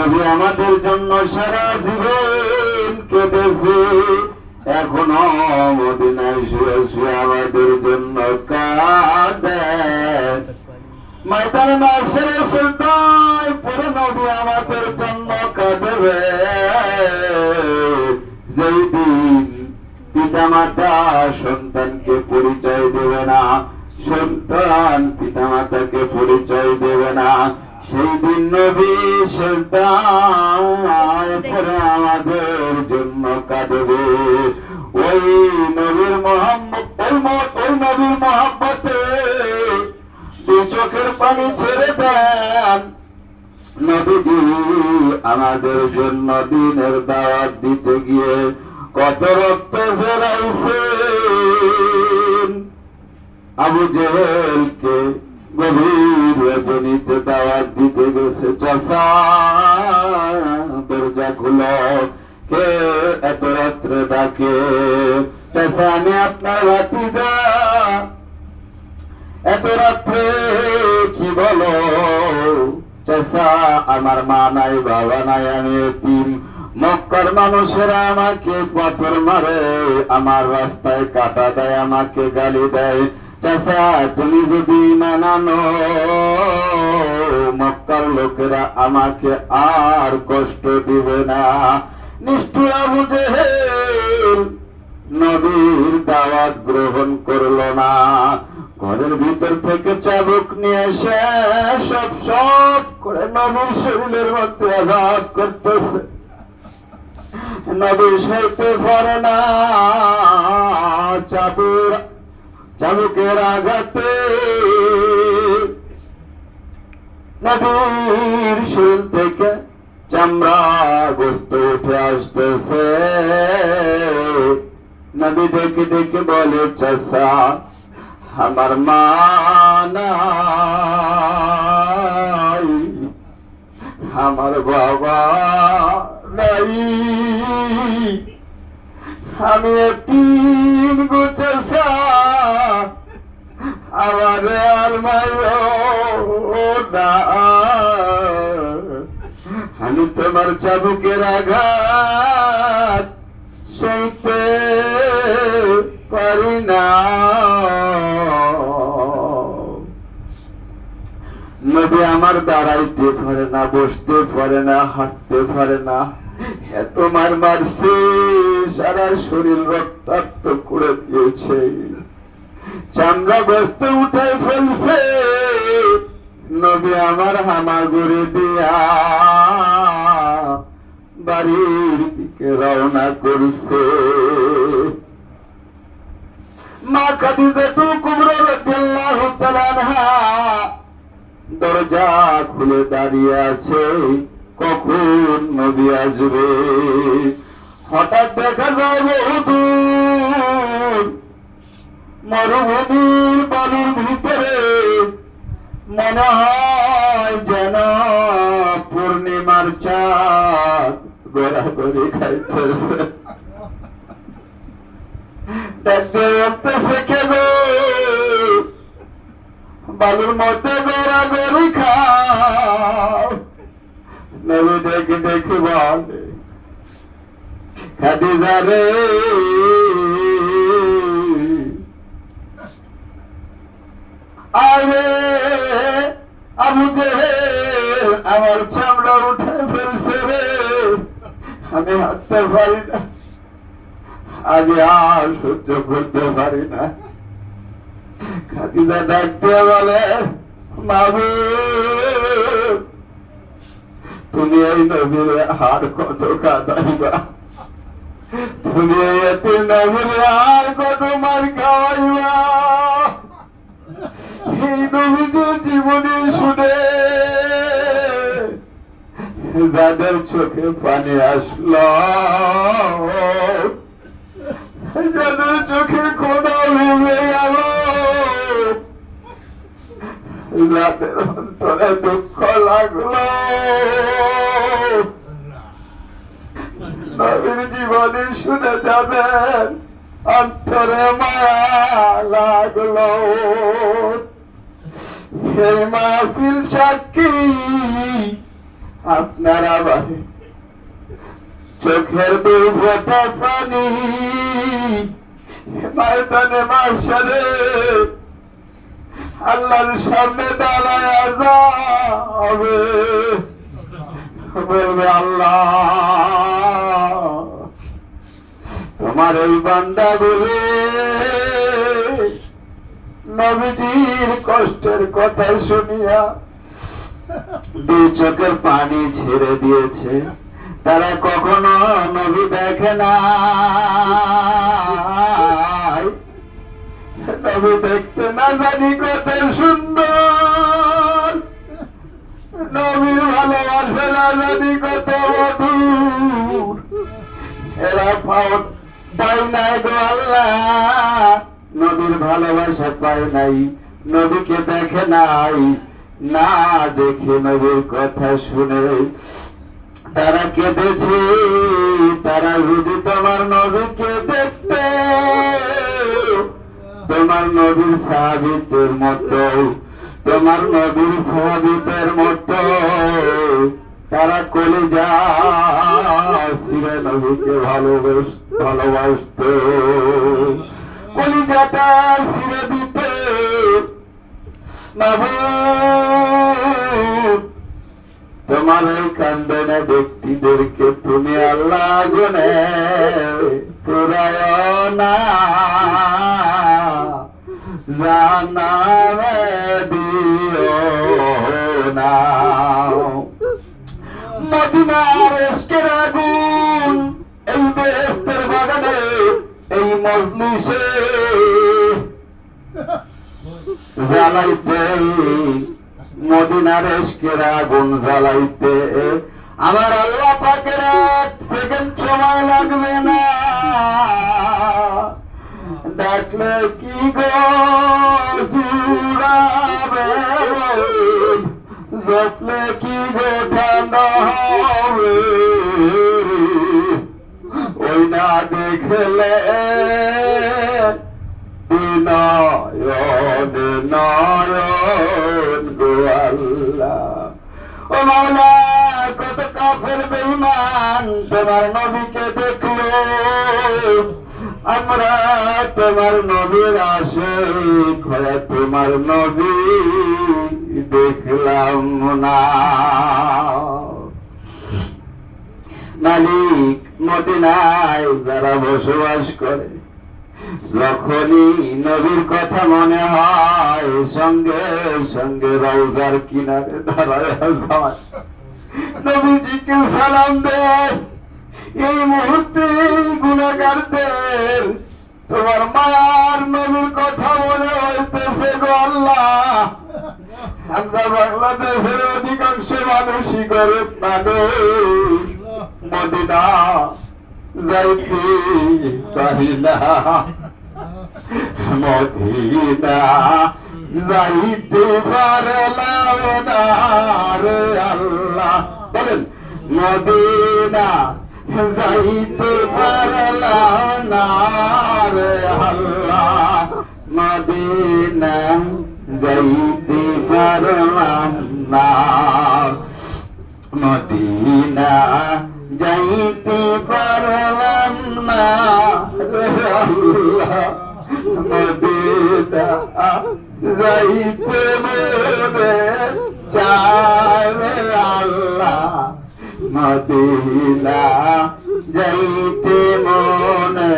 নবী আমাদের জন্য সারা জীবন কেটেছে, এখনও মদিনায় শুয়ে শুয়ে আমাদের জন্য মাসের পরে নবী আমাদের জন্য কাঁদবে। যেই দিন পিতামাতা সন্তানকে পরিচয় দেবে না, সন্তান পিতামাতাকে পরিচয় দেবে না সেই দিন নবী পরে আমাদের জন্য কাঁদবে। ওই নবীর মোহাম্মদ ওই নবীর মহাব্বতে দু চোখের পানি ছেড়ে দেন। নবীজি আমাদের জন্য দিনের দাওয়াত দিতে গিয়ে কত রক্ত ঝরাইছেন। আবু জেহেলকে গভীর দাওয়াত দিতে গেছে। চাষা, দরজা খুলো। কে এত রাত্রে ডাকে? চাষা, আমি আপনার ভাতিজা। এত রাত্রে কি বলো? চাষা, আমার মা নাই, বাবা নাই, আমি তিন মক্কার মানুষেরা আমাকে পাথর মারে, আমার রাস্তায় কাটা দেয়, আমাকে গালি দেয়। চাষা তুমি যদি মানানো মক্কার লোকেরা আমাকে আর কষ্ট দিবে না। নিষ্ঠুর নবীর দাওয়াত গ্রহণ না। ঘরের ভিতর থেকে চাবুক নিয়ে এসে সব সব করে নবীর শরীরের মধ্যে আঘাত করতেছে। নবী সইতে পারে না চাবুর চাবুকের আঘাতে নবীর শরীর থেকে চামড়া গোস্ত উঠে আসতেছে। নদী ডেকে ডেকে বলে চাষা আমার মা নাই, আমার বাবা নাই। আমি তিন আমি তোমার চাবুকের আঘাত সইতে পারি না। নবী আমার দাঁড়াইতে পারে না, বসতে পারে না, হাঁটতে পারে না। এত মার মারছে, সারা শরীর রক্তাক্ত করে দিয়েছে। চামড়া বসতে উঠে ফেলছে নবী আমার হামাগুড়ি দিয়া বাড়ির দিকে রওনা করছে। মা খাদিজা তু কুবরা রাদিয়াল্লাহু তাআলা দরজা খুলে দাঁড়িয়ে আছে। কখন নবী আসবে? হঠাৎ দেখা যায় বহুদূর মরুভূমির বালুর ভিতরে মনে হয় যেন পূর্ণিমার চাঁদ গড়াগড়ি খাইতেছে। দেখতে বলতেছে কেন বালুর মধ্যে গড়াগড়ি খাও নবী দেখে দেখে বলে, খাদিজা রে আবু আমার চামড়া উঠে ফেলছে রে। আমি হাঁটতে পারি না। আমি আর সহ্য করতে পারি না। খাদিজা ডাকতে বলে মাবু তুমি এই নবীর হার কত কাঁদাইবা? তুমি এই নবীর হার কত মার খাওয়াইবা এই নবীজি জীবনে শুনে যাদের চোখে পানি আসলো, যাদের চোখে খোদা ভেঙে গেল রাতের অন্তরে দুঃখ লাগল। নবীর জীবনে শুনে যাবেন অন্তরে মায়া লাগল। এই মাহফিল সাক্ষী, আপনার আবার চোখের দুই ফোঁটা পানি ময়দানে মাসারে আল্লাহর সামনে দাঁড়ায় যাবে বলবে আল্লাহ, তোমার এই বান্দা বলে নবীজির কষ্টের কথা শুনিয়া দুই চোখের পানি ছেড়ে দিয়েছে। তারা কখনো নবী দেখে না নবী দেখতে না জানি কত সুন্দর। নবীর ভালোবাসে না জানি কত মধুর এরা পাও পাই নাই গো আল্লাহ। নবীর ভালোবাসা পায় নাই, নবীকে দেখে নাই, না দেখে নবীর কথা শুনে। তারা কেঁদেছে, তারা যদি তোমার নবীকে দেখতে, তোমার নবীর সাহাবিতের মতো, তোমার নবীর সাহাবিতের মতো, তারা কলে যা নবীকে ভালোবাস, ভালোবাসত। কলিজাটা দিত। মাহবুব তোমার ওই কান্দনে ব্যক্তিদেরকে তুমি আল্লাহ গুনে পুরায় না। আগুন, এই বেহেস্তের এই জ্বালাইতে, মদিনার এসকের আগুন জ্বালাইতে। আমার আল্লাহ পাকের এক সেকেন্ড সময় লাগবে না। ডাকলে কি গো জুড়াবে? কি গো ঠান্ডা হবে? ওই না দেখলে নয়ন নয়ন গো আল্লাহ। ও মাওলা, কত কাফের বেঈমান তোমার নবীকে দেখল। আমরা তোমার নবীর আসে তোমার নবী দেখলাম না। মালিক মদিনায় যারা বসবাস করে যখনই নবীর কথা মনে হয়, সঙ্গে সঙ্গে কিনারে দাঁড়ায় সালাম এই মুহূর্তে গুণাগারদের তোমার মায়ার নবীর কথা মনে হইতেছে গো আল্লাহ। আমরা বাংলাদেশের অধিকাংশ মানুষই করে মানুষ, মদিনা যাইতে পারি না মদিনা যাইতে পারলাম না রে আল্লাহ বলেন মদিনা যাইতে পারলাম না রে আল্লাহ মদিনা যাইতে পারলাম না মদিনা যাইতে পারলাম না মদিনা যাইতে মনে চাবে আল্লাহ মদিনা। যাইতে মনে